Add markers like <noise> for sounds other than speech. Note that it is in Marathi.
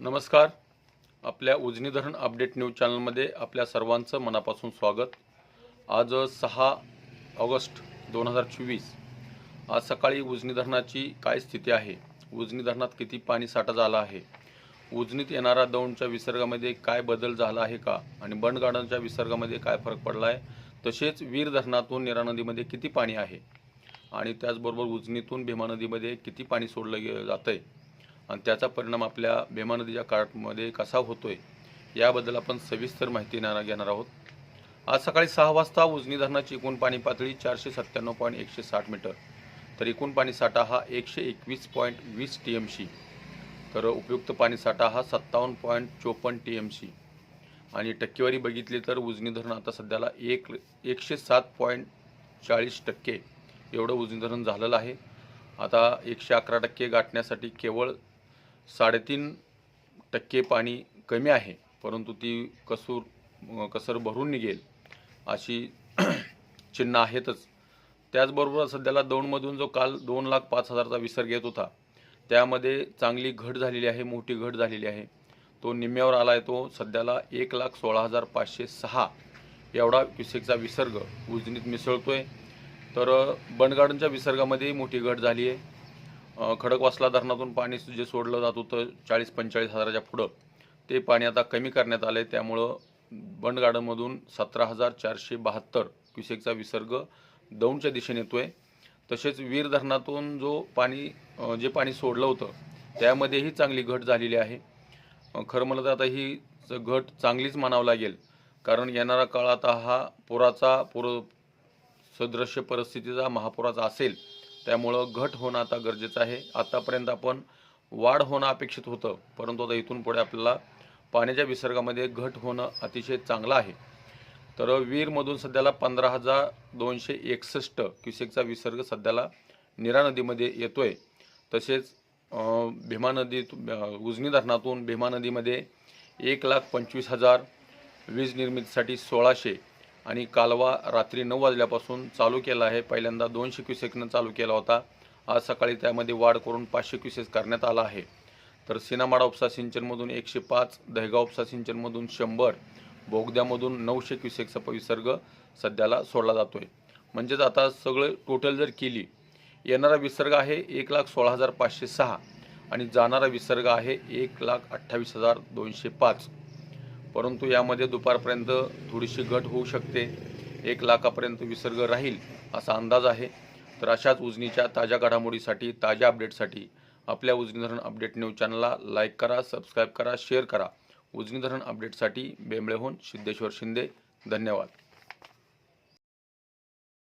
नमस्कार. आपल्या उजनी धरण अपडेट न्यूज चॅनलमध्ये आपल्या सर्वांचं मनापासून स्वागत. आज सहा ऑगस्ट दोन हजार चोवीस. आज सकाळी उजनी धरणाची काय स्थिती आहे? उजनी धरणात किती पाणी साठा झाला आहे? उजनीत येणारा दौंडच्या विसर्गामध्ये काय बदल झाला आहे का? आणि बंड गार्डनच्या विसर्गामध्ये काय फरक पडला आहे तसेच वीर धरणातून निरा नदीमध्ये किती पाणी आहे? आणि त्याचबरोबर उजनीतून भीमा नदीमध्ये किती पाणी सोडलं जातं आहे आणि त्याचा परिणाम आपल्या भीमा नदीच्या काठमध्ये कसा होतोय याबद्दल आपण सविस्तर माहिती घेणार घेणार आहोत. आज सकाळी सहा वाजता उजनी धरणाची एकूण पाणी पातळी चारशे सत्त्याण्णव पॉईंट एकशे साठ मीटर. तर एकूण पाणी साठा हा एकशे एकवीस पॉईंट वीस टी एम सी तर उपयुक्त पाणी साठा हा सत्तावन्न पॉईंट चोपन्न टी एम सी आणि टक्केवारी बघितली तर उजनी धरण आता सध्याला एक एकशे सात पॉईंट चाळीस टक्के एवढं उजनी धरण झालेलं आहे. आता एकशे अकरा टक्के गाठण्यासाठी केवळ साडेतीन टक्के पाणी कमी आहे परंतु ती कसूर कसर भरून निघेल अशी <clears throat> चिन्ह आहेतच. त्याचबरोबर सध्याला दौंडमधून जो काल दोन लाख पाच हजारचा विसर्ग येत होता त्यामध्ये चांगली घट झालेली आहे मोठी घट झालेली आहे. तो निम्म्यावर आला आहे तो सध्याला एक लाख सोळा हजार पाचशे सहा एवढा क्युसेकचा विसर्ग उजनीत मिसळतो आहे तर बंडगार्डनच्या विसर्गामध्ये मोठी घट झाली आहे. खडकवासला धरणातून पाणी जे सोडलं जात होतं चाळीस पंचेचाळीस हजाराच्या पुढं ते पाणी आता कमी करण्यात आलं आहे त्यामुळं बंड गार्डनमधून सतरा हजार चारशे बहात्तर क्युसेकचा विसर्ग दौंडच्या दिशेने येतो आहे तसेच वीर धरणातून जो पाणी जे पाणी सोडलं होतं त्यामध्येही चांगली घट झालेली आहे. खरं म्हणलं तर आता ही च- घट चांगलीच मानावं लागेल कारण येणारा काळ आता हा पुराचा पुर सदृश्य परिस्थितीचा महापुराचा असेल. त्यामुळं घट होणं आता गरजेचं आहे. आतापर्यंत आपण वाढ होणं अपेक्षित होतं. परंतु आता इथून पुढे आपल्याला पाण्याच्या विसर्गामध्ये घट होणं अतिशय चांगलं आहे. तर वीरमधून सध्याला पंधरा हजार दोनशे एकसष्ट क्युसेकचा विसर्ग सध्याला निरा नदीमध्ये येतो आहे तसेच भीमा नदीत उजनी धरणातून भीमा नदीमध्ये एक लाख पंचवीस हजार वीज निर्मितीसाठी सोळाशे आणि कालवा रात्री नऊ वाजल्यापासून चालू केला आहे. पहिल्यांदा दोनशे क्युसेकनं चालू केला होता. आज सकाळी त्यामध्ये वाढ करून पाचशे क्युसेक करण्यात आला आहे. तर सिनामाडा उपसा सिंचनमधून एकशे पाच दहगाव उपसा सिंचनमधून शंभर बोगद्यामधून नऊशे क्युसेकचा विसर्ग सध्याला सोडला जातो आहे म्हणजेच आता सगळं टोटल जर केली येणारा विसर्ग आहे एक लाख सोळा हजार पाचशे सहा आणि जाणारा विसर्ग आहे एक लाख अठ्ठावीस हजार दोनशे पाच. परंतु यामध्ये दुपारपर्यंत थोडीशी घट होऊ शकते. एक लाखापर्यंत विसर्ग राहील असा अंदाज आहे. तर अशाच उजनीच्या ताज्या घडामोडीसाठी ताज्या अपडेटसाठी आपल्या उजनी धरण अपडेट न्यूज चॅनलला लाईक करा सबस्क्राईब करा शेअर करा. उजनी धरण अपडेटसाठी बेंबळेहून सिद्धेश्वर शिंदे. धन्यवाद.